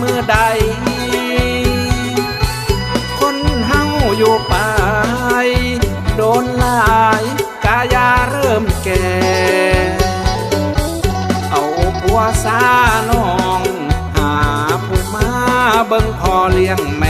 มือใด คนเฮาอยู่ไปโดนลายกายาเริ่มแก่ เอาผัวซาน้อง หาผู้มาเบิ่งพ่อเลี้ยงแม่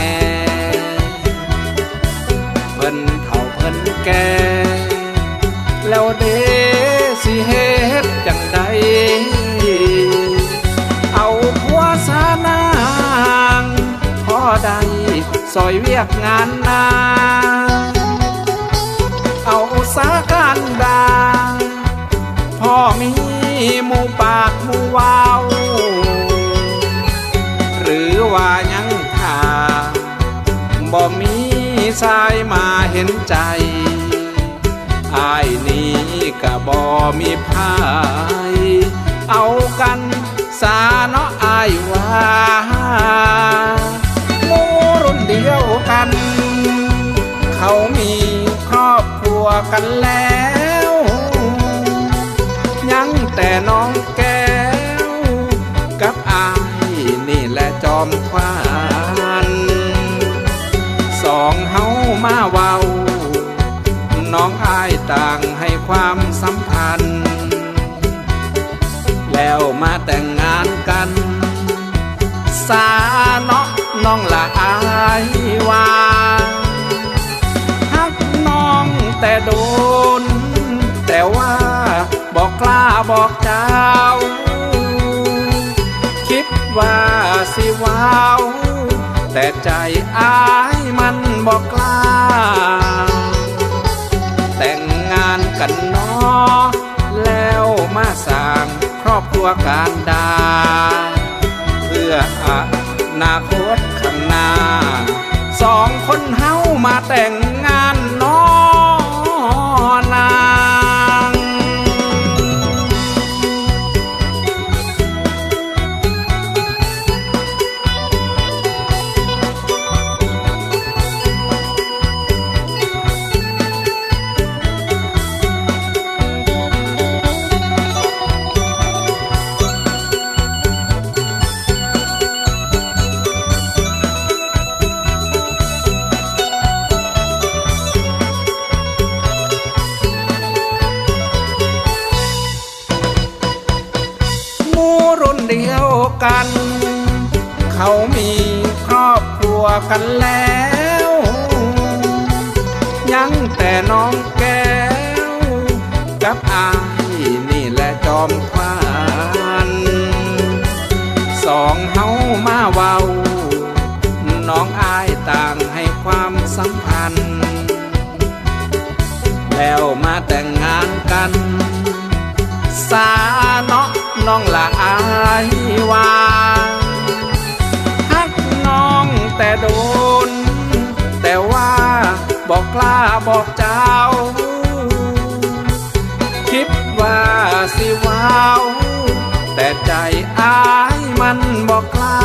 ซอยเวียกงานนา เอาสาการดาพ่อมีหมูปากหมูวาวหรือว่ายังขาบ่มีชายมาเห็นใจอายนี้ก็บ่มีพาย เอากันสา เขามีครอบครัวกันแล้ว ยังแต่น้องแก้ว กับอายนี่แหละจอมควานสองเฮามาเว้า น้องอายต่างให้ความสำคัญ แล้วมาแต่งงานกัน สาเนาะน้องละอายว่า โดน แต่ว่าบอกกล้าบอกเจ้า คิดว่าสิว้าว แต่ใจอายมันบอกกล้า แต่งงานกันเนอแล้วมาสร้างครอบครัวการดา เพื่ออนาคตข้างหน้า สองคนเฮามาแต่ง เดียวกัน เขามีครอบครัวกันแล้ว ยังแต่น้องแก้ว กับอายนี่แหละจอมควานสองเฮามาเว้า น้องอายต่างให้ความสัมพันธ์ แล้วมาแต่งงานกันสา วาฮักน้องแต่โดน แต่ว่าบอกกล้าบอกเจ้า คิดว่าสิว้าว แต่ใจอายมันบอกกล้า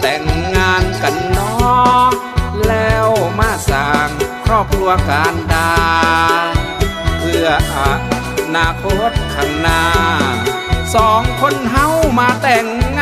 แต่งงานกันนาะแล้วมาสร้างครอบครัวการดาเพื่ออนาคตข้างหน้า สองคนเฮามาแต่งงาน